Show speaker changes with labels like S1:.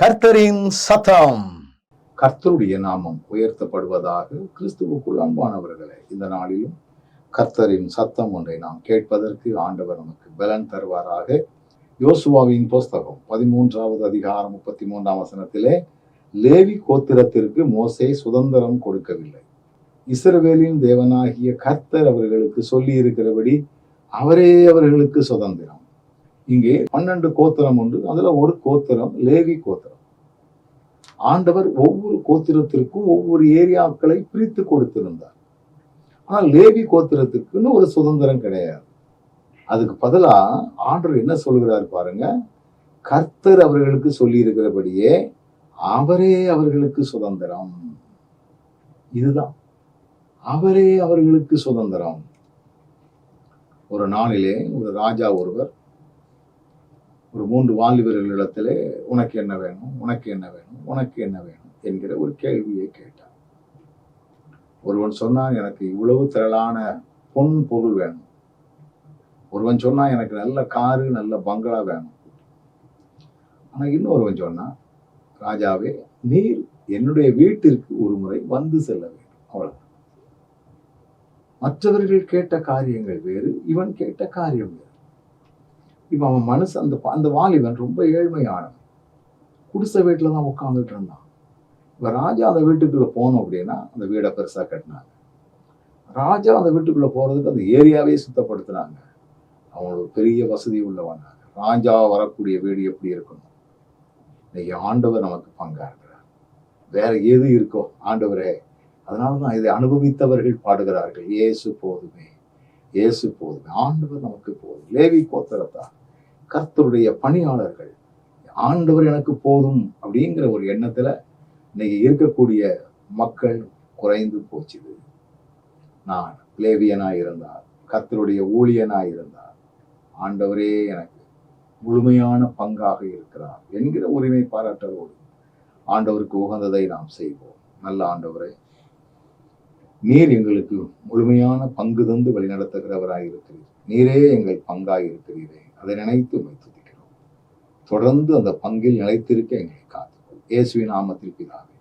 S1: கர்த்தரின் சத்தம்.
S2: கர்த்தருடைய நாமம் உயர்த்தப்படுவதாக கிறிஸ்துவுக்குள் அன்பானவர்களே இந்த நாளிலும் கர்த்தரின் சத்தம் ஒன்றை நாம் கேட்பதற்கு ஆண்டவர் நமக்கு பலன் தருவாராக. யோசுவாவின் புஸ்தகம் பதிமூன்றாவது அதிகாரம் முப்பத்தி மூன்றாம் வசனத்திலே லேவி கோத்திரத்திற்கு மோசே சுதந்திரம் கொடுக்கவில்லை. இஸ்ரவேலின் தேவனாகிய கர்த்தர் அவர்களுக்கு சொல்லி இருக்கிறபடி அவரே அவர்களுக்கு சுதந்திரம். இங்கே பன்னெண்டு கோத்திரம் உண்டு. அதுல ஒரு கோத்திரம் லேவி கோத்திரம். ஆண்டவர் ஒவ்வொரு கோத்திரத்திற்கும் ஒவ்வொரு ஏரியாக்களை பிரித்து கொடுத்திருந்தார். ஆனால் லேவி கோத்திரத்திற்குன்னு ஒரு சுதந்திரம் கிடையாது. அதுக்கு பதிலா ஆண்டவர் என்ன சொல்கிறார் பாருங்க கர்த்தர் அவர்களுக்கு சொல்லி இருக்கிறபடியே அவரே அவர்களுக்கு சுதந்திரம். இதுதான். அவரே அவர்களுக்கு சுதந்திரம். ஒரு நாளிலே ஒரு ராஜா ஒருவர் ஒரு மூன்று வாலிபர்களிடத்திலே உனக்கு என்ன வேணும்? உனக்கு என்ன வேணும்? உனக்கு என்ன வேணும்? என்கிற ஒரு கேள்வியை கேட்டான். ஒருவன் சொன்னான் எனக்கு இவ்வளவு திரளான பொன் பொருள் வேணும். ஒருவன் சொன்னா எனக்கு நல்ல காரு நல்ல பங்களா வேணும். ஆனால் இன்னொருவன் சொன்னான் ராஜாவே நீர் என்னுடைய வீட்டிற்கு ஒரு முறை வந்து செல்ல வேண்டும். அவ்வளவு மற்றவர்கள் கேட்ட காரியங்கள் வேறு இவன் கேட்ட காரியம் வேறு. இப்போ அவன் மனசு அந்த அந்த வாலிபன் ரொம்ப ஏழ்மையானவன் குடிசை வீட்டில் தான் உட்காந்துட்டு இருந்தான். இப்போ ராஜா அந்த வீட்டுக்குள்ளே போனோம் அப்படின்னா அந்த வீடை பெருசாக கட்டினாங்க. ராஜா அந்த வீட்டுக்குள்ளே போகிறதுக்கு அந்த ஏரியாவே சுத்தப்படுத்தினாங்க. அவன் ஒரு பெரிய வசதி உள்ளவனாங்க ராஜா வரக்கூடிய வீடு எப்படி இருக்கணும்? இன்னைக்கு ஆண்டவர் நமக்கு பங்கா இருக்கிறார் வேற எது இருக்கோ ஆண்டவரே அதனால தான் இதை அனுபவித்தவர்கள் பாடுகிறார்கள். இயேசு போதுமே இயேசு போதுமே. ஆண்டவர் நமக்கு போதும். லேவி கோத்திரத்தா கர்த்தருடைய பணியாளர்கள் ஆண்டவர் எனக்கு போதும் அப்படிங்கிற ஒரு எண்ணத்துல இன்னைக்கு இருக்கக்கூடிய மக்கள் குறைந்து போச்சுது. நான் லேவியனாய் இருந்தார் கர்த்தருடைய ஊழியனாய் இருந்தார். ஆண்டவரே எனக்கு முழுமையான பங்காக இருக்கிறார் என்கிற உரிமை பாராட்டலோடு ஆண்டவருக்கு உகந்ததை நாம் செய்வோம். நல்ல ஆண்டவரே நீர் எங்களுக்கு முழுமையான பங்கு தந்து வழிநடத்துகிறவராய் இருக்கிறீர் நீரே எங்கள் பங்காய் இருக்கிறீரே அதை நினைத்து உண்மை துதிக்கிறோம் தொடர்ந்து அந்த பங்கில் நிலைத்திருக்க எங்களை காத்து இயேசுவின் நாமத்தில் பிதாவே.